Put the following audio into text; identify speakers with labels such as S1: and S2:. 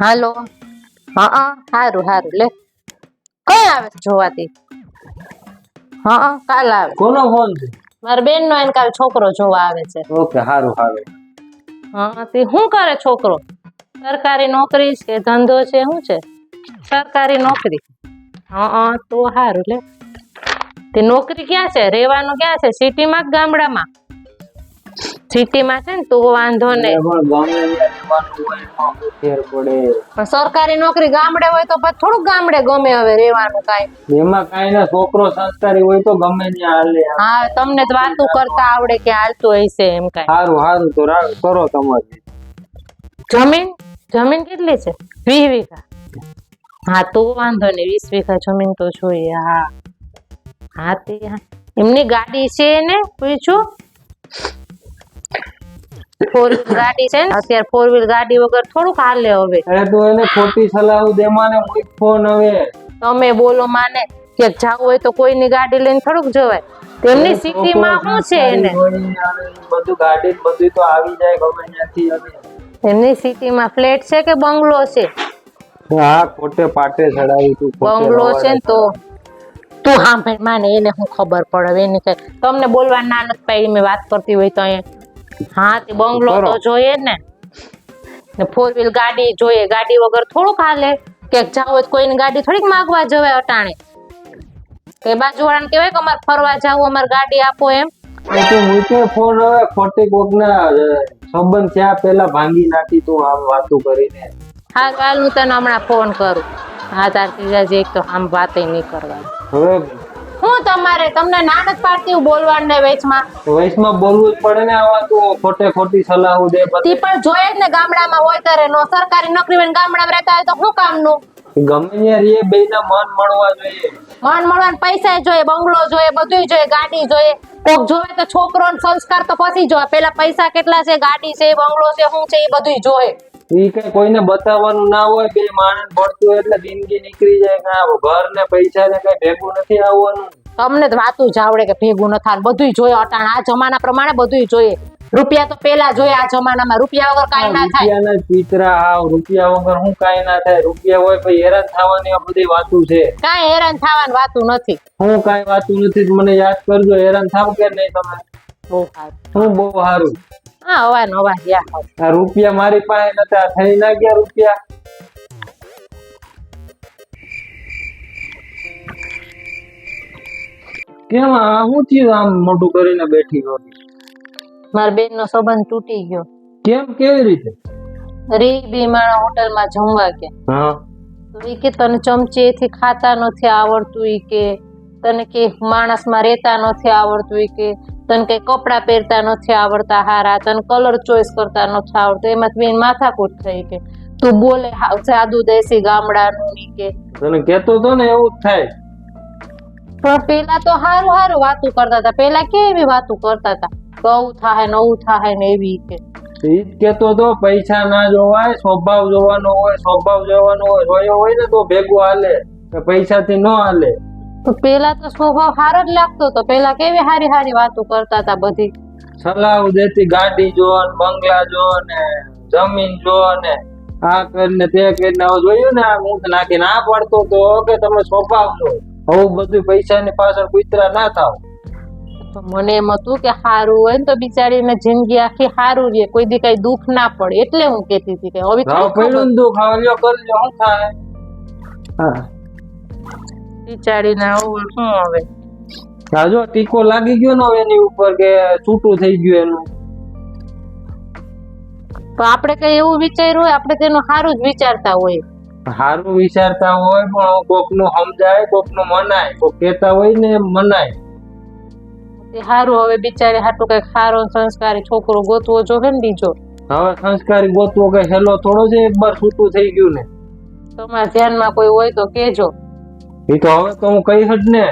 S1: હાલો. હા હારું હારું. લે. કઈ આવે જોવાતી હા કાલ આવે.
S2: કોનો ફોન છે?
S1: મારા બેન નો કાલ છોકરો જોવા આવે છે.
S2: ઓકે સારું હારું.
S1: હા તે શું કરે છોકરો? સરકારી નોકરી છે ધંધો છે શું છે? સરકારી નોકરી. હા તો હારું લે. તે નોકરી ક્યાં છે? રહેવાનું ક્યાં છે? સિટીમાં કે ગામડામાં? સિટીમાં છે ને તો વાંધો નહીં. સરકારી નોકરી ગામડે હોય તો પછી થોડુંક ગામડે ગમે હવે રહેવાનું કાઈ.
S2: એમાં કાઈ ના છોકરો સંસ્કારી હોય તો ગમે ને હાલે.
S1: હા તમને તો વાતું કરતા આવડે કે હાલતું હશે એમ કાઈ.
S2: સારું સારું તો કરો તમારી.
S1: જમીન? જમીન કેટલી છે? વીસ વીઘા? હા તો વાંધો નહીં વીસ વીઘા જમીન તો જોઈએ હા. હા તે. એમની ગાડી છે ને પૂછ્યું ફોર વ્હીલ ગાડી છે ને અત્યારે ફોર વ્હીલ ગાડી વગર થોડુંક હાલે હવે.
S2: અરે તો એને ખોટી સલાહ દે માને ફોન હવે.
S1: તમે બોલો માને કે જાવ હોય તો કોઈની ગાડી લઈને થોડુંક જવાય. તેમની સિટીમાં શું છે એને?
S2: બધું ગાડી બધું તો આવી જાય ગમે ત્યાંથી
S1: એમની સિટીમાં ફ્લેટ છે કે બંગલો છે?
S2: હા ખોટે પાટે ચડાવી તું
S1: બંગલો છે ને તો તું સાંભળ માને એને હું ખબર પડે? એને કઈ તમને બોલવા ના નથી પાડી મેં વાત કરતી હોય તો અહીંયા હા તે બંગલો તો જોઈએ ને. ને ફોર વ્હીલ ગાડી જોઈએ. ગાડી વગર થોડુંક હાલે. ક્યાંક જાવ તો કોઈની ગાડી થોડીક માગવા જવાય અટાણે. કે બાજુવાળાને કહેવાય કે અમારે ફરવા જાવું અમારે ગાડી આપો એમ.
S2: તો ફોન હવે ખોટી કોકના સંબંધ ત્યાં પેલા ભાંગી નાખી તું આમ વાતો કરીને.
S1: હા કાલ હું તને હમણાં ફોન કરું. હા તાર ત્રીજાજી એક તો આમ વાતે નહીં કરવાની.
S2: હવે
S1: હું તમારે? તમને નાટક પાડતી હું બોલવાનું ને વેચમાં
S2: વેચમાં બોલવું જ પડે ને આવા તો ખોટે ખોટી સલાહ દે
S1: તી પણ જોઈએ જ ને ગામડામાં હોય ત્યારે નો સરકારી નોકરી હોય ગામડામાં રહેતા હોય તો શું કામનું?
S2: ગમે યાર એ બે ના મન મળવા જોઈએ.
S1: મન મળવા પૈસા જોઈએ બંગલો જોઈએ બધું જોઈએ ગાડી જોઈએ. કોક જોવે તો છોકરો સંસ્કાર તો પછી જોવે. પેલા પૈસા કેટલા છે ગાડી છે બંગલો છે શું છે એ બધું જોવે.
S2: ઈ કઈ કોઈને બતાવવાનું ના હોય બે માણસ ભરતું હોય એટલે જિંદગી નીકળી જાય કે ઘર ને પૈસા ને કઈ ભેગું નથી આવવાનું.
S1: તમને તો વાતું જ આવડે કે ભેગું ન થાય બધું જોઈએ. અટાણ આ જમાના પ્રમાણે બધું જોઈએ. રૂપિયા તો પેલા જોઈએ આ જમાનામાં. રૂપિયા વગર કાંઈ ના થાય.
S2: રૂપિયા ના પીતરા આવ. રૂપિયા વગર હું કાંઈ ના થાય. રૂપિયા હોય પછી હેરાન થવાની આ બધી વાતું છે.
S1: કાંઈ હેરાન થવાની વાતું નથી.
S2: હું કાંઈ વાતું નથી મને યાદ કરજો. હેરાન થાવ કે નહીં તમે
S1: બહુ સારું.
S2: હું બહુ સારું.
S1: હા અવાર નવા ગયા
S2: આ રૂપિયા મારી પાસે નતા થઈ ના ગયા રૂપિયા. કેમ હું થયું આમ મોટું કરીને બેઠી ગયો
S1: મારા બેન નો સંબંધ તૂટી ગયો.
S2: કેમ કેવી રીતે?
S1: રી બી મારા હોટલમાં જમવા ગયા.
S2: હા.
S1: તો ઈ કે તને ચમચીએથી ખાતા નથી આવડતું એ કે તને કે માણસમાં રહેતા નથી આવડતું કે તને કઈ કપડાં પહેરતા નથી આવડતા હારા તને કલર ચોઈસ કરતા નથી આવડતું. એમાં બેન માથાકૂટ થઈ કે. તું બોલે સાદું દેશી ગામડાનું કે.
S2: તને કહેતો તો ને એવું જ થાય.
S1: પણ પેલા તો હારું હારું વાતું કરતા હતા. પેલા કેવી વાતું કરતા હતા? કવું થાય નવું થાય ને એવી કે.
S2: ઈ કેતો તો પૈસા ના જોવાય સ્વભાવ જોવાનો હોય સ્વભાવ જોવાનો હોય રોયો હોય ને તો ભેગું હાલે. પૈસા થી ન હાલે.
S1: તો પેલા તો સ્વભાવ સારો જ લાગતો તો પેલા કેવી હારી હારી વાતો કરતા હતા બધી?
S2: સલાહ દેતી ગાડી જો ને બંગલા જો ને જમીન જો ને આ કરીને તે કરીને જોયું ને આ હું નાખીને આ પડતો તો કે તમે સ્વભાવ છો. આવું બધું પૈસાની પાછળ કુતરા ના થાવ.
S1: તો મને એમ હતું કે સારું હોય ને તો બિચારીને જિંદગી આખી સારું રહે. કોઈ દી કઈ દુઃખ ના પડે. એટલે હું કેતી હતી કે હવે
S2: પડ્યું દુઃખ હવે લ્યો કરજો શું થાય? હા.
S1: બિચારીને આવું શું હવે
S2: હા જો ટીકો લાગી ગયો ને એની ઉપર કે છૂટું થઈ ગયું એનું.
S1: તો આપણે કઈ એવું વિચાર્યું હોય? આપણે તેનું સારું જ વિચારતા હોય
S2: સારું વિચારતા હોય પણ કોકનું સમજાય કોકનું મનાય. કોક કેતા હોય ને એમ મનાય.
S1: સારું હવે બિચારી હાટું કઈ સારો સંસ્કારી છોકરો ગોતવો જોવે ને બીજો.
S2: હવે સંસ્કારી ગોતવો કઈ હેલો થોડો છે એક બાર છૂટું થઈ ગયું ને.
S1: તમારા ધ્યાનમાં કોઈ હોય તો કેજો
S2: એ તો હવે તો હું કહીશ જ ને.